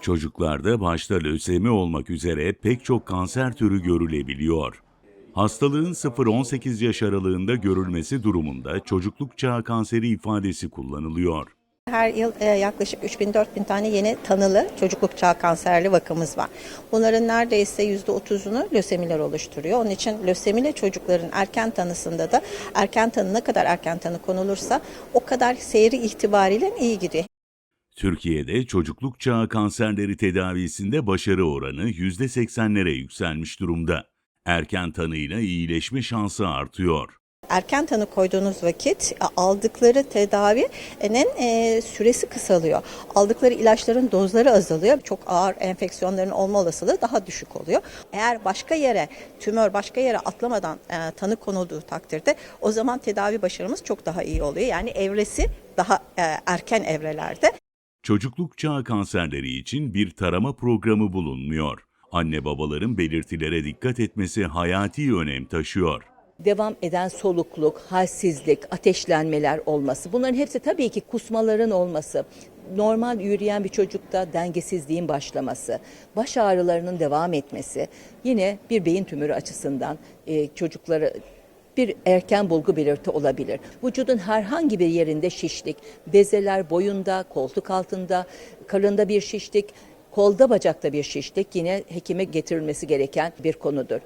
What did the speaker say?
Çocuklarda başta lösemi olmak üzere pek çok kanser türü görülebiliyor. Hastalığın 0-18 yaş aralığında görülmesi durumunda çocukluk çağı kanseri ifadesi kullanılıyor. Her yıl e, yaklaşık 3000-4000 tane yeni tanılı çocukluk çağı kanserli vakamız var. Bunların neredeyse %30'unu lösemiler oluşturuyor. Onun için lösemili çocukların erken tanısında da erken tanı ne kadar erken tanı konulursa o kadar seyri itibariyle iyi gidiyor. Türkiye'de çocukluk çağı kanserleri tedavisinde başarı oranı %80'lere yükselmiş durumda. Erken tanıyla iyileşme şansı artıyor. Erken tanı koyduğunuz vakit e, aldıkları tedavinin e, süresi kısalıyor. Aldıkları ilaçların dozları azalıyor. Çok ağır enfeksiyonların olma olasılığı daha düşük oluyor. Eğer başka yere tümör başka yere atlamadan e, tanı konulduğu takdirde o zaman tedavi başarımız çok daha iyi oluyor. Yani evresi daha erken evrelerde. Çocukluk çağı kanserleri için bir tarama programı bulunmuyor. Anne babaların belirtilere dikkat etmesi hayati önem taşıyor. devam eden solukluk, halsizlik, ateşlenmeler olması. Bunların hepsi tabii ki kusmaların olması, normal yürüyen bir çocukta dengesizliğin başlaması, baş ağrılarının devam etmesi, yine bir beyin tümörü açısından e, çocukları bir erken bulgu belirti olabilir. Vücudun herhangi bir yerinde şişlik, bezeler boyunda, koltuk altında, karında bir şişlik, kolda bacakta bir şişlik yine hekime getirilmesi gereken bir konudur.